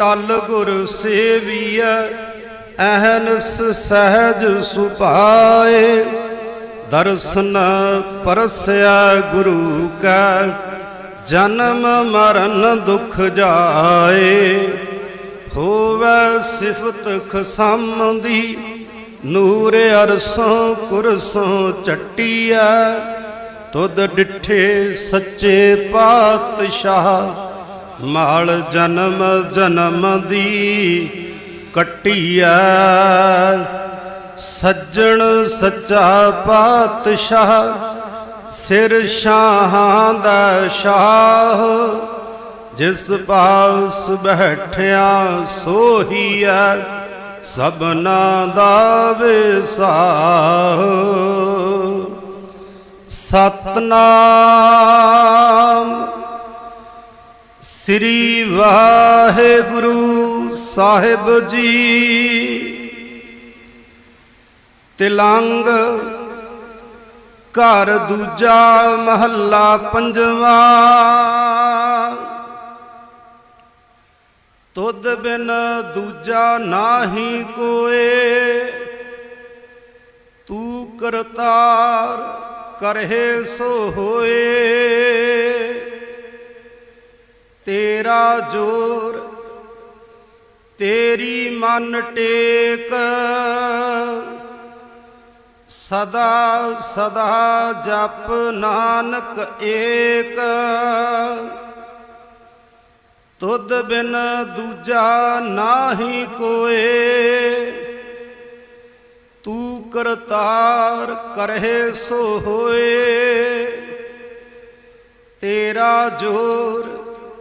ਟਲ ਗੁਰ ਸੇਵੀਐ, ਅਹਨਸ ਸਹਿਜ ਸੁਭਾਏ। ਦਰਸ਼ਨ ਪਰਸਿਆ ਗੁਰੂ ਕੈ, ਜਨਮ ਮਰਨ ਦੁਖ ਜਾਏ। ਹੋਵੇ ਸਿਫਤ ਖਸਮ ਦੀ ਨੂਰ ਅਰਸੋਂ ਕੁਰਸੋਂ ਚੱਟੀਐ। ਤੁਧ ਡਿਠੇ ਸੱਚੇ ਪਾਤਸ਼ਾਹ ਮਾਲ ਜਨਮ ਜਨਮ ਦੀ ਕੱਟੀਐ। ਸੱਜਣ ਸੱਚਾ ਪਾਤਸ਼ਾਹ, ਸਿਰ ਸ਼ਾਹਾਂ ਦਾ ਸ਼ਾਹ। ਜਿਸ ਪਾਸ ਬੈਠਿਆ ਸੋਹੀਐ, ਸਭਨਾ ਦਾ ਵਿਸਾਹ। ਸਤਨਾਮ ਸ੍ਰੀ ਵਾਹਿਗੁਰੂ ਸਾਹਿਬ ਜੀ। ਤਿਲੰਗ ਘਰ ਦੂਜਾ ਮਹੱਲਾ ਪੰਜਵਾ। ਤੁਧ ਬਿਨ ਦੂਜਾ ਨਾਹੀ ਕੋਏ। ਤੂੰ ਕਰਤਾਰ ਕਰਹਿ ਸੋ ਹੋਏ। ਤੇਰਾ ਜੋਰ ਤੇਰੀ ਮਨ ਟੇਕ। ਸਦਾ ਸਦਾ ਜਪ ਨਾਨਕ ਏਕ। ਤੁਧ ਬਿਨ ਦੂਜਾ ਨਾਹੀ ਕੋਏ। ਤੂੰ ਕਰਤਾਰ ਕਰਹਿ ਸੋ ਹੋਏ। ਤੇਰਾ ਜੋਰ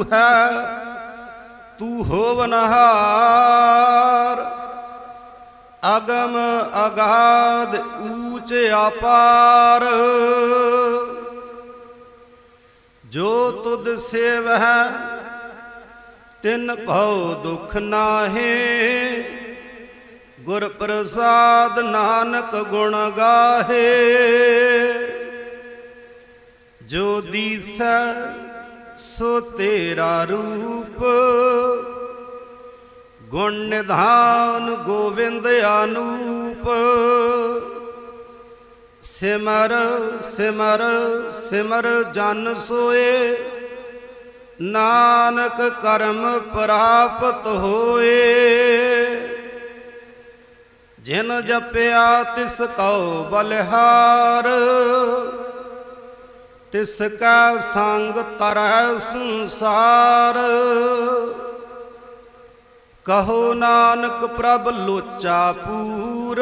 ਤੂੰ ਹੈ, ਤੂੰ ਹੋਵਨਹਾਰ ਅਗਮ ਅਗਾਧ ਊਚ ਅਪਾਰ। ਜੋ ਤੁਧ ਸੇਵਹਿ, ਤਿਨ ਭਉ ਦੁਖ ਨਾਹੇ। ਗੁਰ ਪ੍ਰਸਾਦ ਨਾਨਕ ਗੁਣ ਗਾਹੇ। ਜੋ ਦੀਸੈ ਸੋ ਤੇਰਾ ਰੂਪ ਗੁਣ ਨਿਧਾਨ ਗੋਵਿੰਦ ਅਨੂਪ ਸਿਮਰ ਸਿਮਰ ਸਿਮਰ ਜਨ ਸੋਏ, ਨਾਨਕ ਕਰਮ ਪ੍ਰਾਪਤ ਹੋਏ। ਜਿਨ ਜਪਿਆ ਤਿਸ ਕਉ ਬਲਿਹਾਰ ਤਿਸ ਕਾ ਸੰਗ ਤਰੈ ਸੰਸਾਰ। ਕਹੋ ਨਾਨਕ ਪ੍ਰਭ ਲੋਚਾ ਪੂਰ।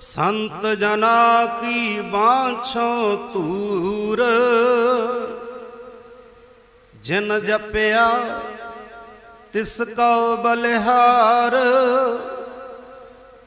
ਸੰਤ ਜਨਾ ਕੀ ਬਾਛੋ ਤੂਰ ਜਿਨ ਜਪਿਆ ਤਿਸ ਕਉ ਬਲਿਹਾਰ।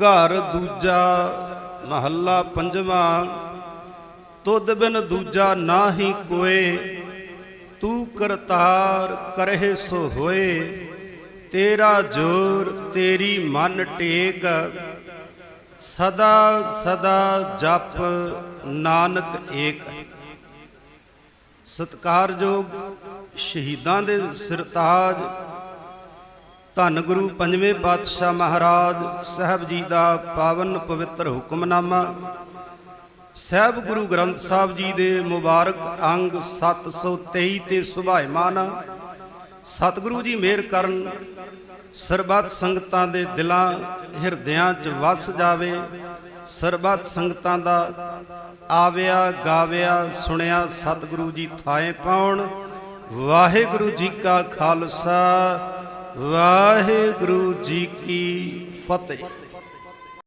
ਘਰ ਦੂਜਾ ਮਹੱਲਾ ਪੰਜਵਾਂ, ਤੁਧ ਬਿਨ ਦੂਜਾ ਨਾਹੀ ਕੋਏ, ਤੂੰ ਕਰਤਾਰ ਕਰਹਿ ਸੋ ਹੋਏ, ਤੇਰਾ ਜੋਰ ਤੇਰੀ ਮਨ ਟੇਕ, ਸਦਾ ਸਦਾ ਜਪ ਨਾਨਕ ਏਕ। ਸਤਕਾਰਯੋਗ ਸ਼ਹੀਦਾਂ ਦੇ ਸਿਰਤਾਜ ਧੰਨ ਗੁਰੂ ਪੰਜਵੇਂ ਪਾਤਸ਼ਾਹ ਮਹਾਰਾਜ ਸਾਹਿਬ ਜੀ ਦਾ ਪਾਵਨ ਪਵਿੱਤਰ ਹੁਕਮਨਾਮਾ। ਸਹਿਬ ਗੁਰੂ ਗ੍ਰੰਥ ਸਾਹਿਬ ਜੀ ਦੇ ਮੁਬਾਰਕ ਅੰਗ 723 ਤੇ ਸੁਭਾਇਮਾਨ। ਸਤਿਗੁਰੂ ਜੀ ਮਿਹਰ ਕਰਨ, ਸਰਬੱਤ ਸੰਗਤਾਂ ਦੇ ਦਿਲਾਂ, ਹਿਰਦਿਆਂ 'ਚ ਵਸ ਜਾਵੇ, ਸਰਬੱਤ ਸੰਗਤਾਂ ਦਾ ਆਵਿਆ, ਗਾਵਿਆ, ਸੁਣਿਆ ਸਤਿਗੁਰੂ ਜੀ ਥਾਏ ਪਾਉਣ। ਵਾਹਿਗੁਰੂ ਜੀ ਕਾ ਖਾਲਸਾ। ਵਾਹਿਗੁਰੂ ਜੀ ਕੀ ਫਤਿਹ।